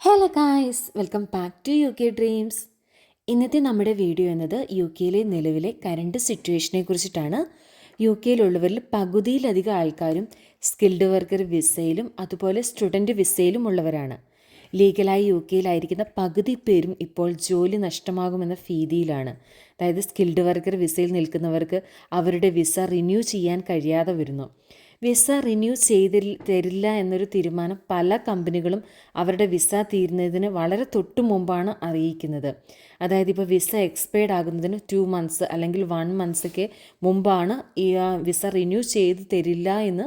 Hello guys welcome back to U K dreams ഇന്നത്തെ നമ്മുടെ video എന്നത് യു കെയിലെ നിലവിലെ കറണ്ട് സിറ്റുവേഷനെ കുറിച്ചിട്ടാണ്. യു കെയിലുള്ളവരിൽ പകുതിയിലധികം ആൾക്കാരും സ്കിൽഡ് വർക്കർ വിസയിലും അതുപോലെ സ്റ്റുഡന്റ് വിസയിലും ഉള്ളവരാണ്. ലീഗലായി യു കെയിലായിരിക്കുന്ന പകുതി പേരും ഇപ്പോൾ ജോലി നഷ്ടമാകുമെന്ന ഭീതിയിലാണ്. അതായത് സ്കിൽഡ് വർക്കർ വിസയിൽ നിൽക്കുന്നവർക്ക് അവരുടെ വിസ റിന്യൂ ചെയ്യാൻ കഴിയാതെ വരുന്നു. വിസ റിന്യൂ ചെയ്തി തരില്ല എന്നൊരു തീരുമാനം പല കമ്പനികളും അവരുടെ വിസ തീരുന്നതിന് വളരെ തൊട്ടു മുമ്പാണ് അറിയിക്കുന്നത്. അതായത് ഇപ്പോൾ വിസ എക്സ്പയർഡ് ആകുന്നതിന് ടു മന്ത്സ് അല്ലെങ്കിൽ വൺ മന്ത്സൊക്കെ മുമ്പാണ് ഈ വിസ റിന്യൂ ചെയ്ത് തരില്ല എന്ന്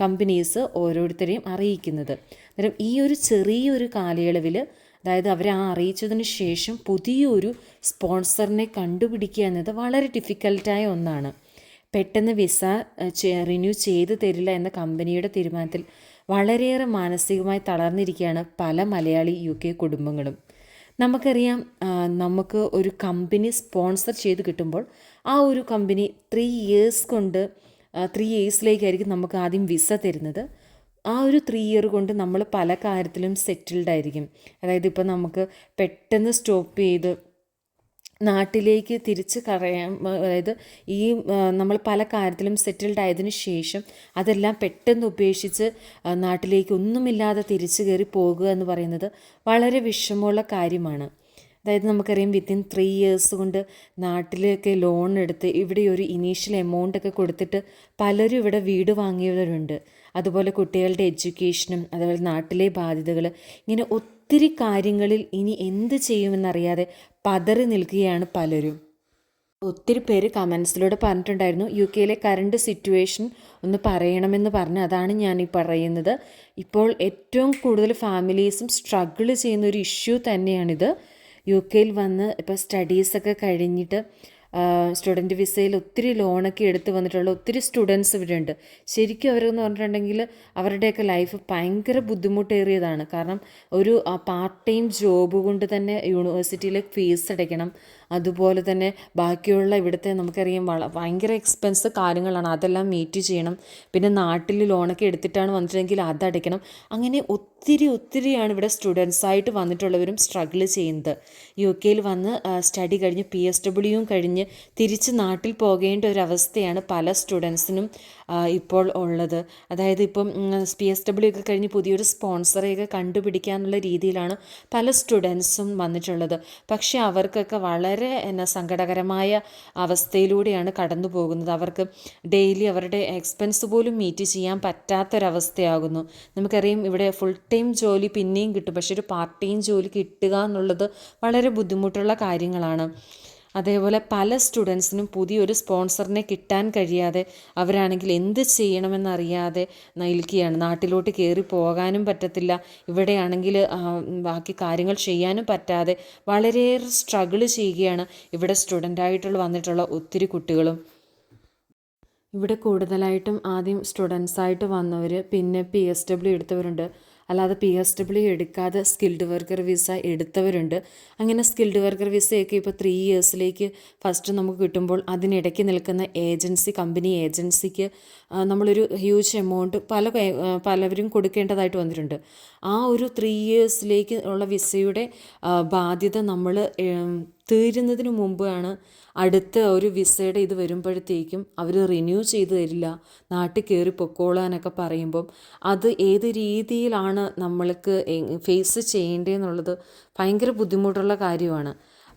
കമ്പനീസ് ഓരോരുത്തരെയും അറിയിക്കുന്നത്. അന്നേരം ഈ ഒരു ചെറിയൊരു കാലയളവിൽ അതായത് അവരെ ആ അറിയിച്ചതിന് ശേഷം പുതിയൊരു സ്പോൺസറിനെ കണ്ടുപിടിക്കുക എന്നത് വളരെ ഡിഫിക്കൽട്ടായ ഒന്നാണ്. പെട്ടെന്ന് വിസ റിന്യൂ ചെയ്തു തരില്ല എന്ന കമ്പനിയുടെ തീരുമാനത്തിൽ വളരെയേറെ മാനസികമായി തളർന്നിരിക്കുകയാണ് പല മലയാളി യു കെ കുടുംബങ്ങളും. നമുക്കറിയാം നമുക്ക് ഒരു കമ്പനി സ്പോൺസർ ചെയ്ത് കിട്ടുമ്പോൾ ആ ഒരു കമ്പനി ത്രീ ഇയേഴ്സ് കൊണ്ട് ത്രീ ഇയേഴ്സിലേക്കായിരിക്കും നമുക്ക് ആദ്യം വിസ തരുന്നത്. ആ ഒരു ത്രീ ഇയർ കൊണ്ട് നമ്മൾ പല കാര്യത്തിലും സെറ്റിൽഡ് ആയിരിക്കും. അതായത് ഇപ്പോൾ നമുക്ക് പെട്ടെന്ന് സ്റ്റോപ്പ് ചെയ്ത് നാട്ടിലേക്ക് തിരിച്ച് കറയാൻ അതായത് ഈ നമ്മൾ പല കാര്യത്തിലും സെറ്റിൽഡ് ആയതിനു ശേഷം അതെല്ലാം പെട്ടെന്ന് ഉപേക്ഷിച്ച് നാട്ടിലേക്ക് ഒന്നുമില്ലാതെ തിരിച്ചു കയറി പോകുക എന്ന് പറയുന്നത് വളരെ വിഷമമുള്ള കാര്യമാണ്. അതായത് നമുക്കറിയാം വിത്തിൻ ത്രീ ഇയേഴ്സ് കൊണ്ട് നാട്ടിലൊക്കെ ലോൺ എടുത്ത് ഇവിടെ ഒരു ഇനീഷ്യൽ എമൗണ്ട് ഒക്കെ കൊടുത്തിട്ട് പലരും ഇവിടെ വീട് വാങ്ങിയവരുണ്ട്. അതുപോലെ കുട്ടികളുടെ എഡ്യൂക്കേഷനും അതുപോലെ നാട്ടിലെ ബാധ്യതകൾ ഇങ്ങനെ ഒത്തിരി കാര്യങ്ങളിൽ ഇനി എന്ത് ചെയ്യുമെന്നറിയാതെ പതറി നിൽക്കുകയാണ് പലരും. ഒത്തിരി പേര് കമൻസിലൂടെ പറഞ്ഞിട്ടുണ്ടായിരുന്നു യു കെയിലെ കറണ്ട് സിറ്റുവേഷൻ ഒന്ന് പറയണമെന്ന് പറഞ്ഞ് അതാണ് ഞാൻ ഈ പറയുന്നത്. ഇപ്പോൾ ഏറ്റവും കൂടുതൽ ഫാമിലീസും സ്ട്രഗിൾ ചെയ്യുന്ന ഒരു ഇഷ്യൂ തന്നെയാണിത്. യു കെയിൽ വന്ന് ഇപ്പോൾ സ്റ്റഡീസൊക്കെ കഴിഞ്ഞിട്ട് സ്റ്റുഡന്റ് വിസയിൽ ഒത്തിരി ലോണൊക്കെ എടുത്ത് വന്നിട്ടുള്ള ഒത്തിരി സ്റ്റുഡൻസ് ഇവിടെ ഉണ്ട് ശരിക്കും അവരെന്ന് പറഞ്ഞിട്ടുണ്ടെങ്കിൽ അവരുടെയൊക്കെ ലൈഫ് ഭയങ്കര ബുദ്ധിമുട്ടേറിയതാണ്. കാരണം ഒരു പാർട്ട് ടൈം ജോബ് കൊണ്ട് തന്നെ യൂണിവേഴ്സിറ്റിയിലെ ഫീസ് അടയ്ക്കണം. അതുപോലെ തന്നെ ബാക്കിയുള്ള ഇവിടുത്തെ നമുക്കറിയാം വള ഭയങ്കര എക്സ്പെൻസ് കാര്യങ്ങളാണ്. അതെല്ലാം മീറ്റ് ചെയ്യണം. പിന്നെ നാട്ടിൽ ലോണൊക്കെ എടുത്തിട്ടാണ് വന്നിട്ടുണ്ടെങ്കിൽ അതടയ്ക്കണം അങ്ങനെ ഒത്തിരി ഒത്തിരിയാണ് ഇവിടെ സ്റ്റുഡൻസായിട്ട് വന്നിട്ടുള്ളവരും സ്ട്രഗിൾ ചെയ്യുന്നത്. യു കെയിൽ വന്ന് സ്റ്റഡി കഴിഞ്ഞ് പി എസ് ഡബ്ല്യുവും കഴിഞ്ഞ് തിരിച്ച് നാട്ടിൽ പോകേണ്ട ഒരു അവസ്ഥയാണ് പല സ്റ്റുഡൻസിനും ഇപ്പോൾ ഉള്ളത്. അതായത് ഇപ്പം പി എസ് ഡബ്ല്യു ഒക്കെ കഴിഞ്ഞ് പുതിയൊരു സ്പോൺസറെയൊക്കെ കണ്ടുപിടിക്കാനുള്ള രീതിയിലാണ് പല സ്റ്റുഡൻസും വന്നിട്ടുള്ളത്. പക്ഷേ അവർക്കൊക്കെ വളരെ എന്നാ സങ്കടകരമായ അവസ്ഥയിലൂടെയാണ് കടന്നു പോകുന്നത്. അവർക്ക് ഡെയിലി അവരുടെ എക്സ്പെൻസ് പോലും മീറ്റ് ചെയ്യാൻ പറ്റാത്തൊരവസ്ഥയാകുന്നു. നമുക്കറിയാം ഇവിടെ ഫുൾ ടൈം ജോലി പിന്നെയും കിട്ടും. പക്ഷേ ഒരു പാർട്ട് ടൈം ജോലി കിട്ടുക എന്നുള്ളത് വളരെ ബുദ്ധിമുട്ടുള്ള കാര്യങ്ങളാണ്. അതേപോലെ പല സ്റ്റുഡൻസിനും പുതിയൊരു സ്പോൺസറിനെ കിട്ടാൻ കഴിയാതെ അവരാണെങ്കിൽ എന്ത് ചെയ്യണമെന്നറിയാതെ നിൽക്കുകയാണ് നാട്ടിലോട്ട് കയറി പോകാനും പറ്റത്തില്ല. ഇവിടെയാണെങ്കിൽ ബാക്കി കാര്യങ്ങൾ ചെയ്യാനും പറ്റാതെ വളരെയേറെ സ്ട്രഗിൾ ചെയ്യുകയാണ് ഇവിടെ സ്റ്റുഡന്റായിട്ടുള്ള വന്നിട്ടുള്ള ഒത്തിരി കുട്ടികളും. ഇവിടെ കൂടുതലായിട്ടും ആദ്യം സ്റ്റുഡൻസായിട്ട് വന്നവർ പിന്നെ പി എസ് ഡബ്ല്യു എടുത്തവരുണ്ട്. അല്ലാതെ പി എസ് ഡബ്ല്യു എടുക്കാതെ സ്കിൽഡ് വർക്കർ വിസ എടുത്തവരുണ്ട്. അങ്ങനെ സ്കിൽഡ് വർക്കർ വിസയൊക്കെ ഇപ്പോൾ ത്രീ ഇയേഴ്സിലേക്ക് ഫസ്റ്റ് നമുക്ക് കിട്ടുമ്പോൾ അതിനിടയ്ക്ക് നിൽക്കുന്ന ഏജൻസി കമ്പനി ഏജൻസിക്ക് നമ്മളൊരു ഹ്യൂജ് എമൗണ്ട് പല പലവരും കൊടുക്കേണ്ടതായിട്ട് വന്നിട്ടുണ്ട്. ആ ഒരു ത്രീ ഇയേഴ്സിലേക്ക് ഉള്ള വിസയുടെ ബാധ്യത നമ്മൾ തീരുന്നതിന് മുമ്പാണ് അടുത്ത ഒരു വിസയുടെ ഇത് വരുമ്പോഴത്തേക്കും അവർ റിന്യൂ ചെയ്ത് തരില്ല. നാട്ടിൽ കയറി പൊക്കോളാനൊക്കെ പറയുമ്പം അത് ഏത് രീതിയിലാണ് നമ്മൾക്ക് ഫേസ് ചെയ്യേണ്ടതെന്നുള്ളത് ഭയങ്കര ബുദ്ധിമുട്ടുള്ള കാര്യമാണ്.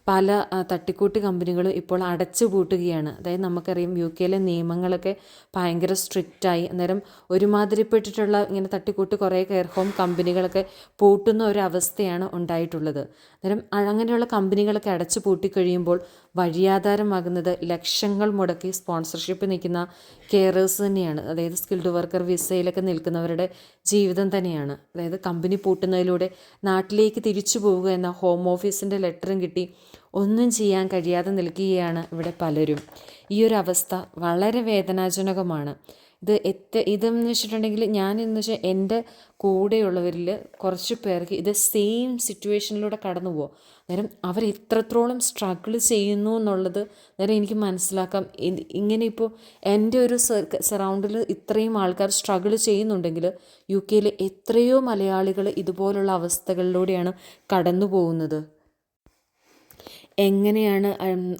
പല തട്ടിക്കൂട്ട് കമ്പനികളും ഇപ്പോൾ അടച്ചു പൂട്ടുകയാണ്. അതായത് നമുക്കറിയാം യു കെയിലെ നിയമങ്ങളൊക്കെ ഭയങ്കര സ്ട്രിക്റ്റായി. അന്നേരം ഒരുമാതിരിപ്പെട്ടിട്ടുള്ള ഇങ്ങനെ തട്ടിക്കൂട്ട് കുറേ കെയർ ഹോം കമ്പനികളൊക്കെ പൂട്ടുന്ന ഒരു അവസ്ഥയാണ് ഉണ്ടായിട്ടുള്ളത്. അന്നേരം അങ്ങനെയുള്ള കമ്പനികളൊക്കെ അടച്ചു പൂട്ടിക്കഴിയുമ്പോൾ വഴിയാധാരമാകുന്നത് ലക്ഷങ്ങൾ മുടക്കി സ്പോൺസർഷിപ്പ് നിൽക്കുന്ന കെയറേഴ്സ് തന്നെയാണ്. അതായത് സ്കിൽഡ് വർക്കർ വിസയിലൊക്കെ നിൽക്കുന്നവരുടെ ജീവിതം തന്നെയാണ്. അതായത് കമ്പനി പൂട്ടുന്നതിലൂടെ നാട്ടിലേക്ക് തിരിച്ചു പോവുക എന്ന ഹോം ഓഫീസിന്റെ ലെറ്ററും കിട്ടി ഒന്നും ചെയ്യാൻ കഴിയാതെ നിൽക്കുകയാണ് ഇവിടെ പലരും. ഈ ഒരു അവസ്ഥ വളരെ വേദനാജനകമാണ്. ഇത് എത്ത ഇതെന്ന് വെച്ചിട്ടുണ്ടെങ്കിൽ ഞാൻ എന്ന് വെച്ചാൽ എന്റെ കൂടെയുള്ളവരിൽ കുറച്ച് പേർക്ക് ഇത് സെയിം സിറ്റുവേഷനിലൂടെ കടന്നു പോകും നേരം അവർ എത്രത്തോളം സ്ട്രഗിൾ ചെയ്യുന്നു എന്നുള്ളത് നേരം എനിക്ക് മനസ്സിലാക്കാം. ഇങ്ങനെ ഇപ്പോൾ എന്റെ ഒരു സറൗണ്ടിൽ ഇത്രയും ആൾക്കാർ സ്ട്രഗിൾ ചെയ്യുന്നുണ്ടെങ്കിൽ യു കെയിൽ എത്രയോ മലയാളികൾ ഇതുപോലുള്ള അവസ്ഥകളിലൂടെയാണ് കടന്നു പോകുന്നത്. എങ്ങനെയാണ്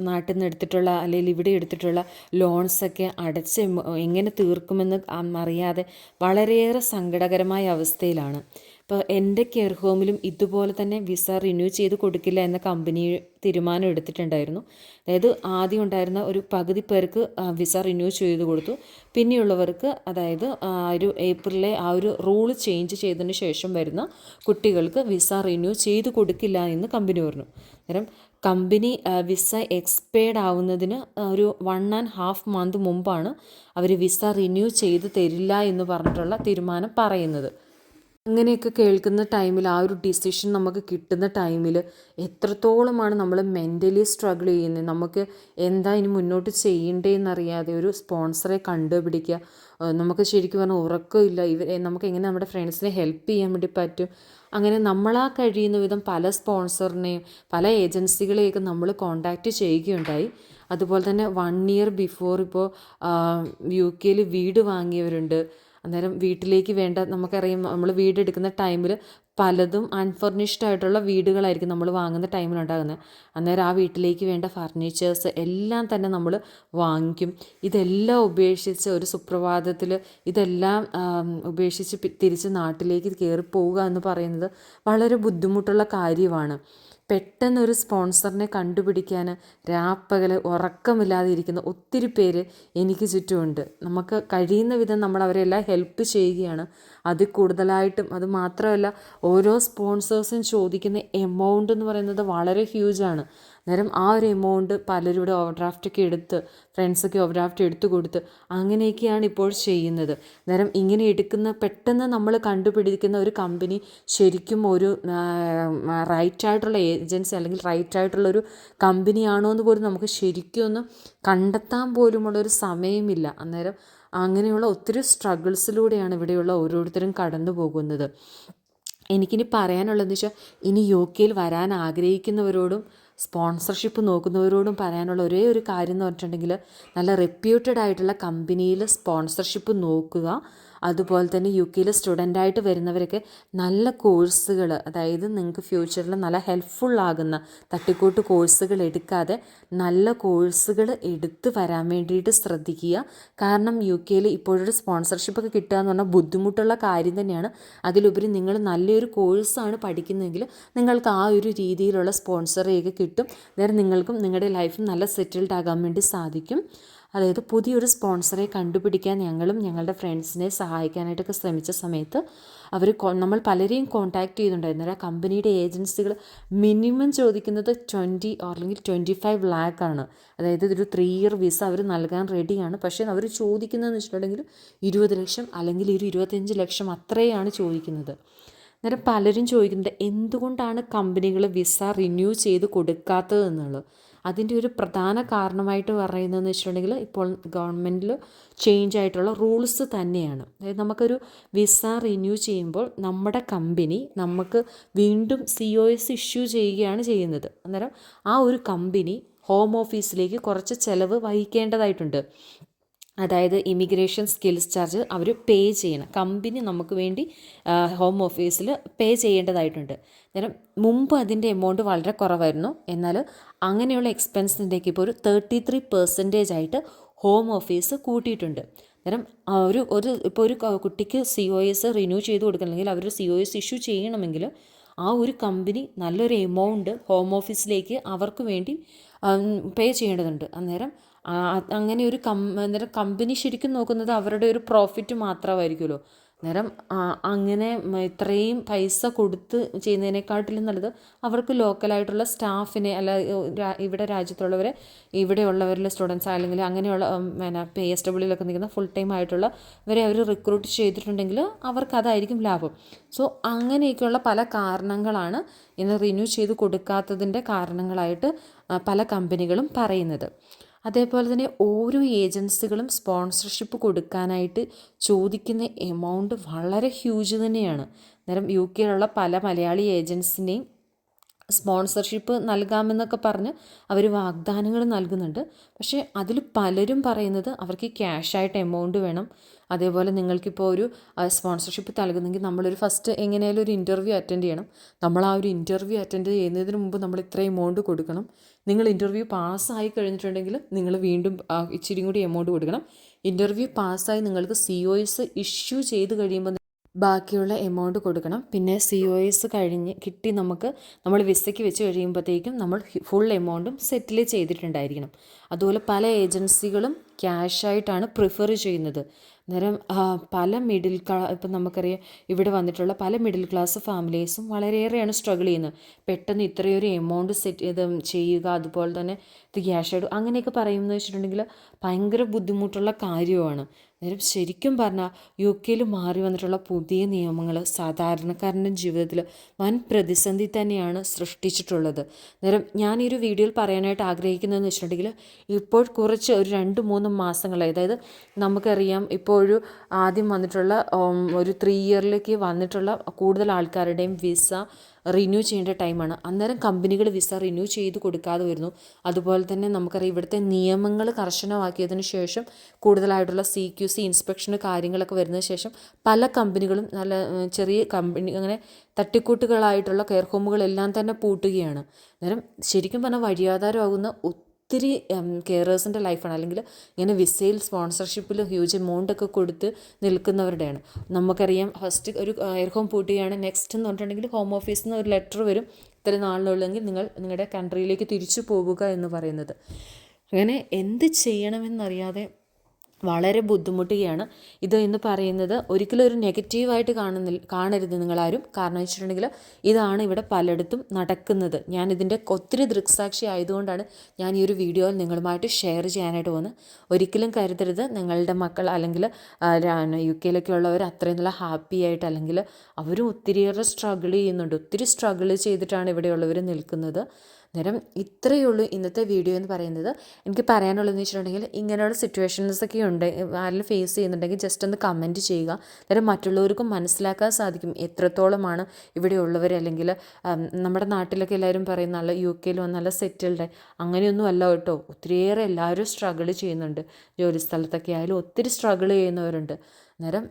നാട്ടിൽ നിന്ന് എടുത്തിട്ടുള്ള അല്ലെങ്കിൽ ഇവിടെ എടുത്തിട്ടുള്ള ലോൺസൊക്കെ അടച്ച് എങ്ങനെ തീർക്കുമെന്ന് അറിയാതെ വളരെയേറെ സങ്കടകരമായ അവസ്ഥയിലാണ്. ഇപ്പോൾ എന്റെ കെയർ ഹോമിലും ഇതുപോലെ തന്നെ വിസ റിന്യൂ ചെയ്ത് കൊടുക്കില്ല എന്ന കമ്പനി തീരുമാനം എടുത്തിട്ടുണ്ടായിരുന്നു. അതായത് ആദ്യം ഉണ്ടായിരുന്ന ഒരു പകുതി പേർക്ക് വിസ റിന്യൂ ചെയ്ത് കൊടുത്തു. പിന്നെയുള്ളവർക്ക് അതായത് ഒരു ഏപ്രിലെ ആ ഒരു റൂൾ ചേഞ്ച് ചെയ്തതിന് ശേഷം വരുന്ന കുട്ടികൾക്ക് വിസ റിന്യൂ ചെയ്ത് കൊടുക്കില്ല എന്ന് കമ്പനി പറഞ്ഞു. അന്നേരം കമ്പനി വിസ എക്സ്പയർഡ് ആവുന്നതിന് ഒരു വൺ ആൻഡ് ഹാഫ് മന്ത് മുമ്പാണ് അവർ വിസ റിന്യൂ ചെയ്ത് തരില്ല എന്ന് പറഞ്ഞിട്ടുള്ള തീരുമാനം പറയുന്നത്. അങ്ങനെയൊക്കെ കേൾക്കുന്ന ടൈമിൽ ആ ഒരു ഡിസിഷൻ നമുക്ക് കിട്ടുന്ന ടൈമിൽ എത്രത്തോളമാണ് നമ്മൾ മെന്റലി സ്ട്രഗിൾ ചെയ്യുന്നത്? നമുക്ക് എന്താ ഇനി മുന്നോട്ട് ചെയ്യേണ്ടതെന്നറിയാതെ ഒരു സ്പോൺസറെ കണ്ടുപിടിക്കുക. നമുക്ക് ശരിക്കും പറഞ്ഞാൽ ഉറക്കമില്ല ഇവർ നമുക്ക് എങ്ങനെ നമ്മുടെ ഫ്രണ്ട്സിനെ ഹെൽപ്പ് ചെയ്യാൻ വേണ്ടി പറ്റും? അങ്ങനെ നമ്മളാ കഴിയുന്ന വിധം പല സ്പോൺസറിനെയും പല ഏജൻസികളെയൊക്കെ നമ്മൾ കോണ്ടാക്റ്റ് ചെയ്യുകയുണ്ടായി. അതുപോലെ തന്നെ വൺ ഇയർ ബിഫോർ ഇപ്പോൾ യു കെയിൽ വീട് വാങ്ങിയവരുണ്ട്. അന്നേരം വീട്ടിലേക്ക് വേണ്ട നമുക്കറിയാം നമ്മൾ വീടെടുക്കുന്ന ടൈമിൽ പലതും അൺഫർണിഷ്ഡ് ആയിട്ടുള്ള വീടുകളായിരിക്കും നമ്മൾ വാങ്ങുന്ന ടൈമിലുണ്ടാകുന്നത് അന്നേരം ആ വീട്ടിലേക്ക് വേണ്ട ഫർണിച്ചേഴ്സ് എല്ലാം തന്നെ നമ്മൾ വാങ്ങിക്കും. ഇതെല്ലാം ഉപേക്ഷിച്ച് ഒരു സുപ്രഭാതത്തിൽ ഇതെല്ലാം ഉപേക്ഷിച്ച് തിരിച്ച് നാട്ടിലേക്ക് കയറി പോവുക എന്ന് പറയുന്നത് വളരെ ബുദ്ധിമുട്ടുള്ള കാര്യമാണ്. പെട്ടെന്നൊരു സ്പോൺസറിനെ കണ്ടുപിടിക്കാൻ രാപ്പകൽ ഉറക്കമില്ലാതെ ഇരിക്കുന്ന ഒത്തിരി പേര് എനിക്ക് ചുറ്റുമുണ്ട്. നമുക്ക് കഴിയുന്ന വിധം നമ്മൾ അവരെല്ലാം ഹെൽപ്പ് ചെയ്യുകയാണ്. അതിൽ കൂടുതലായിട്ടും അത് മാത്രമല്ല ഓരോ സ്പോൺസേഴ്സും ചോദിക്കുന്ന എമൗണ്ട് എന്ന് പറയുന്നത് വളരെ ഹ്യൂജാണ് അന്നേരം ആ ഒരു എമൗണ്ട് പലരും ഇവിടെ ഓവർ ഡ്രാഫ്റ്റൊക്കെ എടുത്ത് ഫ്രണ്ട്സൊക്കെ ഓവർ ഡ്രാഫ്റ്റ് എടുത്തു കൊടുത്ത് അങ്ങനെയൊക്കെയാണ് ഇപ്പോൾ ചെയ്യുന്നത്. അന്നേരം ഇങ്ങനെ എടുക്കുന്ന പെട്ടെന്ന് നമ്മൾ കണ്ടുപിടിക്കുന്ന ഒരു കമ്പനി ശരിക്കും ഒരു റൈറ്റ് ആയിട്ടുള്ള ഏജൻസി അല്ലെങ്കിൽ റൈറ്റ് ആയിട്ടുള്ള ഒരു കമ്പനിയാണോ എന്ന് പോലും നമുക്ക് ശരിക്കും ഒന്ന് കണ്ടെത്താൻ പോലുമുള്ള ഒരു സമയമില്ല. അന്നേരം അങ്ങനെയുള്ള ഒത്തിരി സ്ട്രഗിൾസിലൂടെയാണ് ഇവിടെയുള്ള ഓരോരുത്തരും കടന്നു പോകുന്നത്. എനിക്കിനി പറയാനുള്ളതെന്ന് വെച്ചാൽ ഇനി യു കെയിൽ വരാൻ ആഗ്രഹിക്കുന്നവരോടും സ്പോൺസർഷിപ്പ് നോക്കുന്നവരോടും പറയാനുള്ള ഒരേ ഒരു കാര്യം എന്ന് പറഞ്ഞിട്ടുണ്ടെങ്കിൽ നല്ല റെപ്യൂട്ടഡ് ആയിട്ടുള്ള കമ്പനിയിൽ സ്പോൺസർഷിപ്പ് നോക്കുക. അതുപോലെ തന്നെ യു കെയിൽ സ്റ്റുഡന്റായിട്ട് വരുന്നവരൊക്കെ നല്ല കോഴ്സുകൾ അതായത് നിങ്ങൾക്ക് ഫ്യൂച്ചറിൽ നല്ല ഹെൽപ്ഫുൾ ആകുന്ന തട്ടിക്കൂട്ട് കോഴ്സുകൾ എടുക്കാതെ നല്ല കോഴ്സുകൾ എടുത്ത് വരാൻ വേണ്ടിയിട്ട് ശ്രദ്ധിക്കുക. കാരണം യു കെയിൽ ഇപ്പോഴൊരു സ്പോൺസർഷിപ്പ് ഒക്കെ കിട്ടുക എന്ന് പറഞ്ഞാൽ ബുദ്ധിമുട്ടുള്ള കാര്യം തന്നെയാണ്. അതിലുപരി നിങ്ങൾ നല്ലൊരു കോഴ്സാണ് പഠിക്കുന്നതെങ്കിൽ നിങ്ങൾക്ക് ആ ഒരു രീതിയിലുള്ള സ്പോൺസറേക്ക് കിട്ടും. നേരെ നിങ്ങൾക്കും നിങ്ങളുടെ ലൈഫും നല്ല സെറ്റിൽഡ് ആകാൻ വേണ്ടി സാധിക്കും. അതായത് പുതിയൊരു സ്പോൺസറെ കണ്ടുപിടിക്കാൻ ഞങ്ങളും ഞങ്ങളുടെ ഫ്രണ്ട്സിനെ സഹായിക്കാനായിട്ടൊക്കെ ശ്രമിച്ച സമയത്ത് അവർ നമ്മൾ പലരെയും കോൺടാക്റ്റ് ചെയ്യുന്നുണ്ടായിരുന്നു ആ കമ്പനിയുടെ ഏജൻസികൾ മിനിമം ചോദിക്കുന്നത് ട്വന്റി അല്ലെങ്കിൽ ട്വന്റി ഫൈവ് ലാക്ക് ആണ്. അതായത് ഇതൊരു ത്രീ ഇയർ വിസ അവർ നൽകാൻ റെഡിയാണ് പക്ഷേ അവർ ചോദിക്കുന്നതെന്ന് വെച്ചിട്ടുണ്ടെങ്കിൽ ഇരുപത് ലക്ഷം അല്ലെങ്കിൽ ഒരു ഇരുപത്തഞ്ച് ലക്ഷം അത്രയാണ് ചോദിക്കുന്നത്. അന്നേരം പലരും ചോദിക്കുന്നുണ്ട് എന്തുകൊണ്ടാണ് കമ്പനികൾ വിസ റിന്യൂ ചെയ്ത് കൊടുക്കാത്തത് എന്നുള്ളത്? അതിന്റെ ഒരു പ്രധാന കാരണമായിട്ട് പറയുന്നതെന്ന് വെച്ചിട്ടുണ്ടെങ്കിൽ ഇപ്പോൾ ഗവൺമെന്റിൽ ചേഞ്ച് ആയിട്ടുള്ള റൂൾസ് തന്നെയാണ്. അതായത് നമുക്കൊരു വിസ റിന്യൂ ചെയ്യുമ്പോൾ നമ്മുടെ കമ്പനി നമുക്ക് വീണ്ടും സി ഒ എസ് ഇഷ്യൂ ചെയ്യുകയാണ് ചെയ്യുന്നത്. അന്നേരം ആ ഒരു കമ്പനി ഹോം ഓഫീസിലേക്ക് കുറച്ച് ചിലവ് വഹിക്കേണ്ടതായിട്ടുണ്ട്. അതായത് ഇമിഗ്രേഷൻ സ്കിൽസ് ചാർജ് അവർ പേ ചെയ്യണം. കമ്പനി നമുക്ക് വേണ്ടി ഹോം ഓഫീസിൽ പേ ചെയ്യേണ്ടതായിട്ടുണ്ട്. അന്നേരം മുമ്പ് അതിന്റെ എമൗണ്ട് വളരെ കുറവായിരുന്നു. എന്നാൽ അങ്ങനെയുള്ള എക്സ്പെൻസിന്റെയൊക്കെ ഇപ്പോൾ ഒരു തേർട്ടി ത്രീ പെർസെന്റേജ് ആയിട്ട് ഹോം ഓഫീസ് കൂട്ടിയിട്ടുണ്ട്. അന്നേരം ഒരു ഒരു ഇപ്പോൾ ഒരു കുട്ടിക്ക് സി ഒ എസ് റിന്യൂ ചെയ്ത് കൊടുക്കണമെങ്കിൽ അവർ സി ഒ എസ് ഇഷ്യൂ ചെയ്യണമെങ്കിൽ ആ ഒരു കമ്പനി നല്ലൊരു എമൗണ്ട് ഹോം ഓഫീസിലേക്ക് അവർക്ക് വേണ്ടി പേ ചെയ്യേണ്ടതുണ്ട്. അന്നേരം അങ്ങനെ ഒരു കം അന്നേരം കമ്പനി ശരിക്കും നോക്കുന്നത് അവരുടെ ഒരു പ്രോഫിറ്റ് മാത്രമായിരിക്കുമല്ലോ. അന്നേരം അങ്ങനെ ഇത്രയും പൈസ കൊടുത്ത് ചെയ്യുന്നതിനെക്കാട്ടിലും നല്ലത് അവർക്ക് ലോക്കലായിട്ടുള്ള സ്റ്റാഫിനെ അല്ല ഇവിടെ രാജ്യത്തുള്ളവരെ ഇവിടെയുള്ളവരിലെ സ്റ്റുഡൻസ് അല്ലെങ്കിൽ അങ്ങനെയുള്ള പിന്നെ പി എസ് ഡബ്ല്യൂലൊക്കെ നിൽക്കുന്ന ഫുൾ ടൈം ആയിട്ടുള്ള ഇവരെ അവർ റിക്രൂട്ട് ചെയ്തിട്ടുണ്ടെങ്കിൽ അവർക്ക് അതായിരിക്കും ലാഭം. സോ അങ്ങനെയൊക്കെയുള്ള പല കാരണങ്ങളാണ് ഇന്ന് റിന്യൂ ചെയ്ത് കൊടുക്കാത്തതിന്റെ കാരണങ്ങളായിട്ട് പല കമ്പനികളും പറയുന്നത്. അതേപോലെ തന്നെ ഓരോ ഏജൻസികളും സ്പോൺസർഷിപ്പ് കൊടുക്കാനായിട്ട് ചോദിക്കുന്ന എമൗണ്ട് വളരെ ഹ്യൂജ് തന്നെയാണ്. അന്നേരം യു കെയിലുള്ള പല മലയാളി ഏജൻസിനെയും സ്പോൺസർഷിപ്പ് നൽകാമെന്നൊക്കെ പറഞ്ഞ് അവർ വാഗ്ദാനങ്ങൾ നൽകുന്നുണ്ട്. പക്ഷേ അതിൽ പലരും പറയുന്നത് അവർക്ക് ക്യാഷായിട്ട് എമൗണ്ട് വേണം. അതേപോലെ നിങ്ങൾക്കിപ്പോൾ ഒരു സ്പോൺസർഷിപ്പ് നൽകുന്നെങ്കിൽ നമ്മളൊരു ഫസ്റ്റ് എങ്ങനെയാലും ഒരു ഇന്റർവ്യൂ അറ്റൻഡ് ചെയ്യണം. നമ്മൾ ആ ഒരു ഇന്റർവ്യൂ അറ്റൻഡ് ചെയ്യുന്നതിന് മുമ്പ് നമ്മൾ ഇത്ര എമൗണ്ട് കൊടുക്കണം. നിങ്ങൾ ഇന്റർവ്യൂ പാസ്സായി കഴിഞ്ഞിട്ടുണ്ടെങ്കിൽ നിങ്ങൾ വീണ്ടും ഇച്ചിരി കൂടി എമൗണ്ട് കൊടുക്കണം. ഇന്റർവ്യൂ പാസ്സായി നിങ്ങൾക്ക് സി ഒ എസ് ഇഷ്യൂ ചെയ്ത് കഴിയുമ്പോൾ ബാക്കിയുള്ള എമൗണ്ട് കൊടുക്കണം. പിന്നെ സി ഒ എസ് കഴിഞ്ഞ് കിട്ടി നമുക്ക് നമ്മൾ വിസയ്ക്ക് വെച്ച് കഴിയുമ്പോഴത്തേക്കും നമ്മൾ ഫുൾ എമൗണ്ടും സെറ്റിൽ ചെയ്തിട്ടുണ്ടായിരിക്കണം. അതുപോലെ പല ഏജൻസികളും ക്യാഷായിട്ടാണ് പ്രിഫർ ചെയ്യുന്നത്. അന്നേരം പല മിഡിൽ ക്ലാ ഇപ്പം നമുക്കറിയാം ഇവിടെ വന്നിട്ടുള്ള പല മിഡിൽ ക്ലാസ് ഫാമിലീസും വളരെയേറെയാണ് സ്ട്രഗിൾ ചെയ്യുന്നത്. പെട്ടെന്ന് ഇത്രയൊരു എമൗണ്ട് സെറ്റ് ഇത് ചെയ്യുക അതുപോലെ തന്നെ ഇത് ക്യാഷ് ആയിട്ട് അങ്ങനെയൊക്കെ പറയുമെന്ന് വെച്ചിട്ടുണ്ടെങ്കിൽ ഭയങ്കര ബുദ്ധിമുട്ടുള്ള കാര്യമാണ് അന്നേരം ശരിക്കും പറഞ്ഞാൽ യു കെയിൽ മാറി വന്നിട്ടുള്ള പുതിയ നിയമങ്ങൾ സാധാരണക്കാരന്റെ ജീവിതത്തിൽ വൻ പ്രതിസന്ധി തന്നെയാണ് സൃഷ്ടിച്ചിട്ടുള്ളത്. അന്നേരം ഞാൻ ഈ ഒരു വീഡിയോയിൽ പറയാനായിട്ട് ആഗ്രഹിക്കുന്നതെന്ന് വെച്ചിട്ടുണ്ടെങ്കിൽ ഇപ്പോൾ കുറച്ച് ഒരു രണ്ട് മൂന്ന് മാസങ്ങളായി. അതായത് നമുക്കറിയാം ഇപ്പോൾ ഒരു ആദ്യം വന്നിട്ടുള്ള ഒരു ത്രീ ഇയറിലേക്ക് വന്നിട്ടുള്ള കൂടുതൽ ആൾക്കാരുടെയും വിസ റിന്യൂ ചെയ്യേണ്ട ടൈമാണ് അന്നേരം കമ്പനികൾ വിസ റിന്യൂ ചെയ്ത് കൊടുക്കാതെ വരുന്നു. അതുപോലെ തന്നെ നമുക്കറിയാം ഇവിടുത്തെ നിയമങ്ങൾ കർശനമാക്കിയതിന് ശേഷം കൂടുതലായിട്ടുള്ള സി ക്യു സി ഇൻസ്പെക്ഷന് കാര്യങ്ങളൊക്കെ വരുന്നതിന് ശേഷം പല കമ്പനികളും നല്ല ചെറിയ കമ്പനി അങ്ങനെ തട്ടിക്കൂട്ടുകളായിട്ടുള്ള കെയർ ഹോമുകളെല്ലാം തന്നെ പൂട്ടുകയാണ്. അന്നേരം ശരിക്കും പറഞ്ഞാൽ വഴിയാധാരമാകുന്ന ഒത്തിരി കെയറേഴ്സിന്റെ ലൈഫാണ് അല്ലെങ്കിൽ ഇങ്ങനെ വിസയിൽ സ്പോൺസർഷിപ്പിൽ ഹ്യൂജ് എമൗണ്ട് ഒക്കെ കൊടുത്ത് നിൽക്കുന്നവരുടെയാണ്. നമുക്കറിയാം ഫസ്റ്റ് ഒരു എയർ ഹോം പൂട്ടുകയാണ്. നെക്സ്റ്റ് എന്ന് പറഞ്ഞിട്ടുണ്ടെങ്കിൽ ഹോം ഓഫീസിൽ നിന്ന് ഒരു ലെറ്റർ വരും. ഇത്ര നാളിനുള്ളെങ്കിൽ നിങ്ങൾ നിങ്ങളുടെ കൺട്രിയിലേക്ക് തിരിച്ചു പോവുക എന്ന് പറയുന്നത്. അങ്ങനെ എന്ത് ചെയ്യണമെന്നറിയാതെ വളരെ ബുദ്ധിമുട്ടുകയാണ്. ഇത് എന്ന് പറയുന്നത് ഒരിക്കലും ഒരു നെഗറ്റീവായിട്ട് കാണുന്നില്ല കാണരുത് നിങ്ങളാരും. കാരണം വെച്ചിട്ടുണ്ടെങ്കിൽ ഇതാണ് ഇവിടെ പലയിടത്തും നടക്കുന്നത്. ഞാൻ ഇതിന്റെ ഒത്തിരി ദൃക്സാക്ഷി ആയതുകൊണ്ടാണ് ഞാൻ ഈ ഒരു വീഡിയോയിൽ നിങ്ങളുമായിട്ട് ഷെയർ ചെയ്യാനായിട്ട് പോകുന്നത്. ഒരിക്കലും കരുതരുത്. നിങ്ങളുടെ മക്കൾ അല്ലെങ്കിൽ യു കെയിലൊക്കെ ഉള്ളവർ അത്രയും നല്ല ഹാപ്പി ആയിട്ട് അല്ലെങ്കിൽ അവരും ഒത്തിരിയേറെ സ്ട്രഗിൾ ചെയ്യുന്നുണ്ട്. ഒത്തിരി സ്ട്രഗിൾ ചെയ്തിട്ടാണ് ഇവിടെയുള്ളവർ നിൽക്കുന്നത്. അന്നേരം ഇത്രയേ ഉള്ളൂ ഇന്നത്തെ വീഡിയോ എന്ന് പറയുന്നത്. എനിക്ക് പറയാനുള്ളതെന്ന് വെച്ചിട്ടുണ്ടെങ്കിൽ ഇങ്ങനെയുള്ള സിറ്റുവേഷൻസ് ഒക്കെ ഉണ്ട്. ആരെങ്കിലും ഫേസ് ചെയ്യുന്നുണ്ടെങ്കിൽ ജസ്റ്റ് ഒന്ന് കമന്റ് ചെയ്യുക. അന്നേരം മറ്റുള്ളവർക്കും മനസ്സിലാക്കാൻ സാധിക്കും എത്രത്തോളമാണ് ഇവിടെയുള്ളവർ അല്ലെങ്കിൽ നമ്മുടെ നാട്ടിലൊക്കെ എല്ലാവരും പറയും നല്ല യു കെയിൽ നല്ല സെറ്റിൽഡ് അങ്ങനെയൊന്നും അല്ല കേട്ടോ. ഒത്തിരിയേറെ എല്ലാവരും സ്ട്രഗിൾ ചെയ്യുന്നുണ്ട്. ജോലി സ്ഥലത്തൊക്കെ ആയാലും ഒത്തിരി സ്ട്രഗിൾ ചെയ്യുന്നവരുണ്ട്. അന്നേരം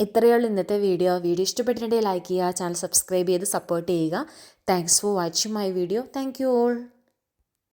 ഇത്രയേ ഉള്ളൂ ഇന്നത്തെ വീഡിയോ. വീഡിയോ ഇഷ്ടപ്പെട്ടിട്ടുണ്ടെങ്കിൽ ലൈക്ക് ചെയ്യുക ചാനൽ സബ്സ്ക്രൈബ് ചെയ്ത് സപ്പോർട്ട് ചെയ്യുക. Thanks for watching my video thank you all